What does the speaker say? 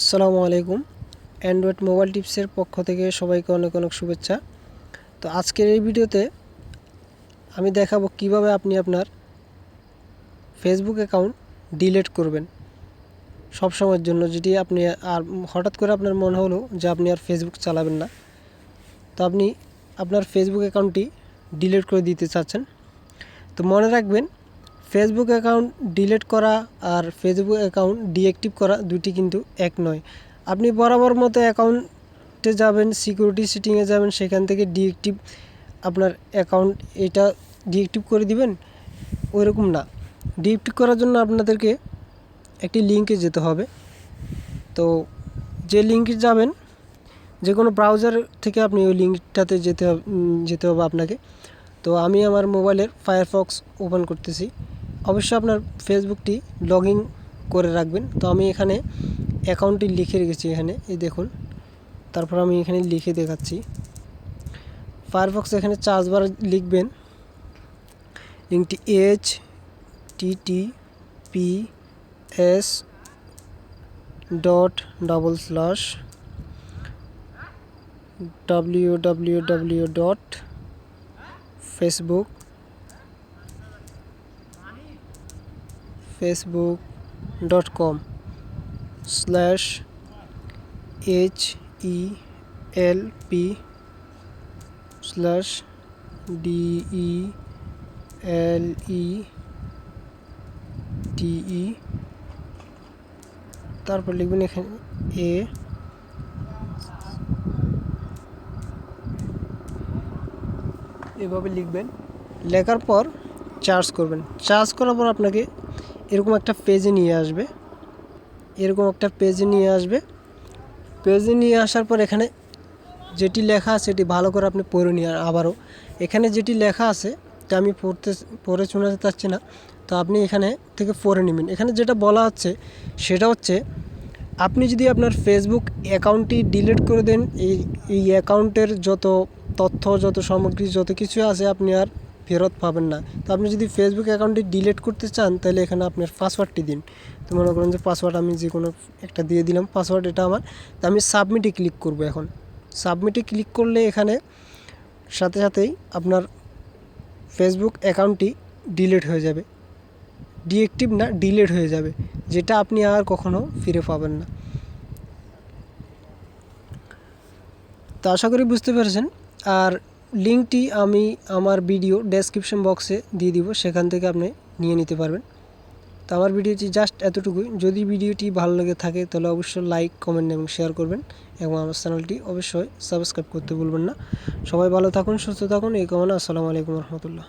আসসালামু আলাইকুম। Android mobile টিপসের পক্ষ থেকে সবাইকে অনেক অনেক শুভেচ্ছা। তো আজকের এই ভিডিওতে আমি দেখাবো কীভাবে আপনি আপনার ফেসবুক অ্যাকাউন্ট ডিলেট করবেন। সব সময়ের জন্য যেটি আপনি আর হঠাৎ করে আপনার মনে হলো যে আপনি আর ফেসবুক চালাবেন না। তো আপনি আপনার ফেসবুক অ্যাকাউন্টটি ডিলিট করে দিতে চাচ্ছেন। তো মনে রাখবেন ফেসবুক অ্যাকাউন্ট ডিলিট করা আর ফেসবুক অ্যাকাউন্ট ডিঅ্যাক্টিভ করা দুটি কিন্তু এক নয়। আপনি বরাবর মতো অ্যাকাউন্টে যাবেন সিকিউরিটি সেটিংয়ে যাবেন, সেখান থেকে ডিঅ্যাক্টিভ আপনার অ্যাকাউন্ট এটা ডিঅ্যাক্টিভ করে দিবেন, ওইরকম না। ডিঅ্যাক্টিভ করার জন্য আপনাদেরকে একটি লিঙ্কে যেতে হবে। তো যে লিঙ্কে যাবেন, যে কোনো ব্রাউজার থেকে আপনি ওই লিঙ্কটাতে যেতে যেতে হবে আপনাকে। তো আমি আমার মোবাইলের ফায়ারফক্স ওপেন করতেছি। অবশ্যই আপনার ফেসবুকটি লগ করে রাখবেন। তো আমি এখানে অ্যাকাউন্টটি লিখে রেখেছি এখানে, এই দেখুন। তারপর আমি এখানে লিখে দেখাচ্ছি। ফায়ারফক্স এখানে চার্জবার লিখবেন। লিঙ্কটি H T P S dot double slash W W W dot Facebook Facebook dot com slash H E L P slash D E L E T E তারপর লিখবেন এখানে এ এভাবে লিখবেন। লেখার পর চার্জ করবেন। চার্জ করার পর আপনাকে এরকম একটা পেজে নিয়ে আসবে। এরকম একটা পেজে নিয়ে আসবে। পেজে নিয়ে আসার পর এখানে যেটি লেখা আছে সেটি ভালো করে আপনি পড়ে নিয়ে আবারও। এখানে যেটি লেখা আছে, তা আমি পড়তে পড়ে শোনাতে চাচ্ছি না, তো আপনি এখানে থেকে পড়ে নেবেন। এখানে যেটা বলা হচ্ছে, সেটা হচ্ছে, আপনি যদি আপনার ফেসবুক অ্যাকাউন্টটি ডিলিট করে দেন, এই এই অ্যাকাউন্টের যত তথ্য, যত সামগ্রী, যত কিছু আছে, আপনি আর ফেরত পাবেন না। তো আপনি যদি ফেসবুক অ্যাকাউন্টটি ডিলিট করতে চান, তাহলে এখানে আপনার পাসওয়ার্ডটি দিন। তো মনে করেন যে পাসওয়ার্ড আমি যে কোনো একটা দিয়ে দিলাম পাসওয়ার্ড এটা আমার। তো আমি সাবমিটে ক্লিক করব এখন। সাবমিটে ক্লিক করলে এখানে সাথে সাথেই আপনার ফেসবুক অ্যাকাউন্টটি ডিলিট হয়ে যাবে। ডিএক্টিভ না ডিলিট হয়ে যাবে। যেটা আপনি আর কখনো ফিরে পাবেন না। তো আশা করি বুঝতে পেরেছেন। আর লিঙ্কটি আমি আমার ভিডিও ডেসক্রিপশন বক্সে দিয়ে দিব, সেখান থেকে আপনি নিয়ে নিতে পারবেন। তো আমার ভিডিওটি জাস্ট এতটুকুই। যদি ভিডিওটি ভালো লেগে থাকে, তাহলে অবশ্যই লাইক কমেন্ট এবং শেয়ার করবেন এবং আমার চ্যানেলটি অবশ্যই সাবস্ক্রাইব করতে ভুলবেন না। সবাই ভালো থাকুন, সুস্থ থাকুন। এই কামনা আসসালামু আলাইকুম রহমতুল্লাহ।